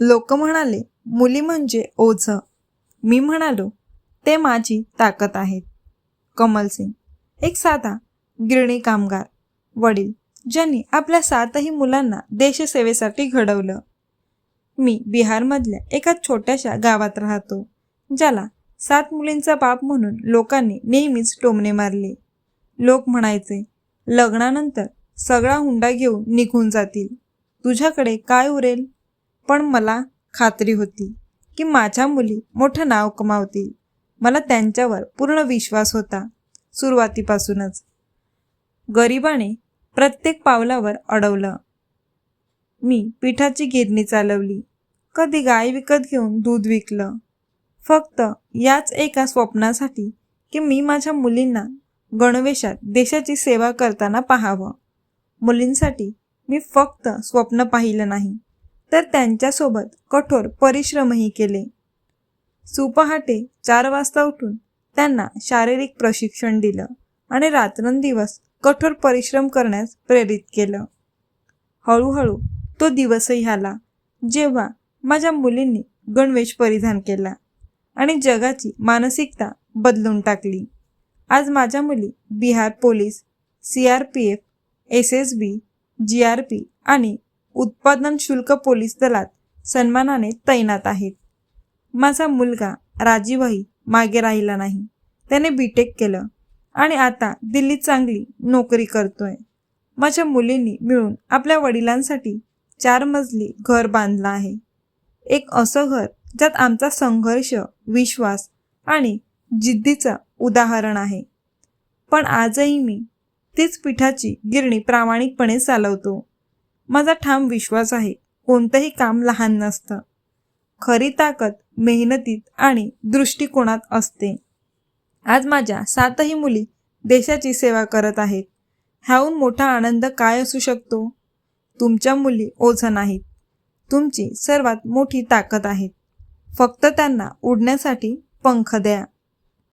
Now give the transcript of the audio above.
लोक म्हणाले मुली म्हणजे ओझं. मी म्हणालो ते माझी ताकद आहेत. कमल सिंग एक साधा गिरणी कामगार वडील ज्यांनी आपल्या सातही मुलांना देशसेवेसाठी घडवलं. मी बिहारमधल्या एका छोट्याशा गावात राहतो ज्याला सात मुलींचा बाप म्हणून लोकांनी नेहमीच टोमणे मारले. लोक म्हणायचे लग्नानंतर सगळा हुंडा घेऊन निघून जातील. तुझ्याकडे काय उरेल? पण मला खात्री होती की माझ्या मुली मोठं नाव कमावतील. मला त्यांच्यावर पूर्ण विश्वास होता सुरुवातीपासूनच. गरिबाने प्रत्येक पावलावर अडवलं. मी पिठाची गिरणी चालवली. कधी गाय विकत घेऊन दूध विकलं. फक्त याच एका स्वप्नासाठी की मी माझ्या मुलींना गणवेशात देशाची सेवा करताना पाहावं. मुलींसाठी मी फक्त स्वप्न पाहिलं नाही. तर त्यांच्यासोबत कठोर परिश्रमही केले. सुपहाटे चार वाजता उठून त्यांना शारीरिक प्रशिक्षण दिलं आणि रात्रंदिवस कठोर परिश्रम करण्यास प्रेरित केलं. हळूहळू तो दिवसही आला जेव्हा माझ्या मुलींनी गणवेश परिधान केला आणि जगाची मानसिकता बदलून टाकली. आज माझ्या मुली Bihar police C R P F S S B G R P आणि उत्पादन शुल्क पोलीस दलात सन्मानाने तैनात आहेत. माझा मुलगा राजीवही मागे राहिला नाही. त्याने बीटेक केलं आणि आता दिल्लीत चांगली नोकरी करतोय. माझ्या मुलींनी मिळून आपल्या वडिलांसाठी चार मजली घर बांधलं आहे. एक असं घर ज्यात आमचा संघर्ष विश्वास आणि जिद्दीचं उदाहरण आहे. पण आजही मी तीच पिठाची गिरणी प्रामाणिकपणे चालवतो. माझा ठाम विश्वास आहे. कोणतंही काम लहान नसतं. खरी ताकद मेहनतीत आणि दृष्टिकोनात असते. आज माझ्या सातही मुली देशाची सेवा करत आहेत. ह्याहून मोठा आनंद काय असू शकतो? तुमच्या मुली ओझं नाहीत. तुमची सर्वात मोठी ताकद आहेत फक्त त्यांना उडण्यासाठी पंख द्या.